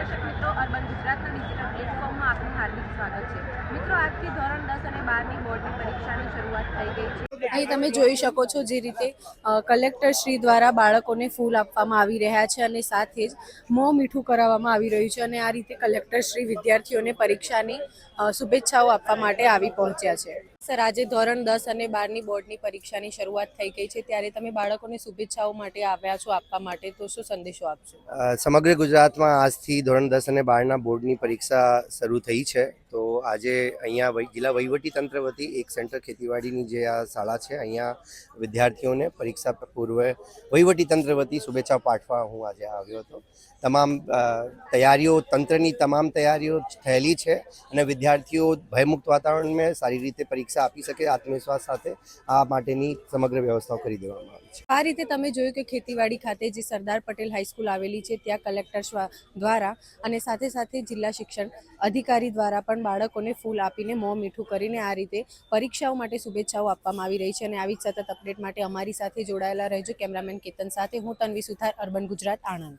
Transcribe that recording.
દર્શક મિત્રો, અર્બન ગુજરાતના ડિજિટલ પ્લેટફોર્મમાં આપનું હાર્દિક સ્વાગત છે. મિત્રો, આજથી ધોરણ દસ અને બારની બોર્ડની પરીક્ષાની શરૂઆત થઈ ગઈ છે. અહીં તમે જોઈ શકો છો જે રીતે કલેક્ટર શ્રી દ્વારા બાળકોને ફૂલ આપવામાં આવી રહ્યા છે અને સાથે જ મોં મીઠું કરાવવામાં આવી રહ્યું છે અને આ રીતે કલેક્ટર શ્રી વિદ્યાર્થીઓને પરીક્ષાની શુભેચ્છાઓ આપવા માટે આવી પહોંચ્યા છે. સર, આજે ધોરણ દસ અને બારની બોર્ડની પરીક્ષાની શરૂઆત થઈ ગઈ છે. ત્યારે તમે બાળકોને શુભેચ્છાઓ માટે આવ્યા છો આપવા માટે, તો શું સંદેશો આપશો? સમગ્ર ગુજરાતમાં આજથી ધોરણ દસ અને બારના બોર્ડની પરીક્ષા શરૂ થઈ છે. તો આજે અહીંયા જિલ્લા વહીવટી તંત્ર વતી એક સેન્ટર ખેતીવાડીની જે આ શાળા છે, અહીંયા વિદ્યાર્થીઓને પરીક્ષા પૂર્વે વહીવટી તંત્ર વતી શુભેચ્છા પાઠવા હું આજે આવ્યો હતો. તમામ તૈયારીઓ, તંત્રની તમામ તૈયારીઓ થયેલી છે અને વિદ્યાર્થીઓ ભયમુક્ત વાતાવરણમાં સારી રીતે પરીક્ષા આપી શકે, આત્મવિશ્વાસ સાથે આ માટેની સમગ્ર વ્યવસ્થાઓ કરી દેવામાં આવી છે. આ રીતે તમે જોયું કે ખેતીવાડી ખાતે જે સરદાર પટેલ હાઈસ્કૂલ આવેલી છે, ત્યાં કલેક્ટર દ્વારા અને સાથે સાથે જિલ્લા શિક્ષણ અધિકારી દ્વારા પણ બાળકોને ફૂલ આપીને મોં મીઠું કરીને આ રીતે પરીક્ષાઓ માટે શુભેચ્છાઓ આપવામાં આવી રહી છે અને આવી સતત અપડેટ માટે અમારી સાથે જોડાયેલા રહેજો કેમેરામેન કેતન સાથે હું તન્વી સુથાર, અર્બન ગુજરાત, આણંદ.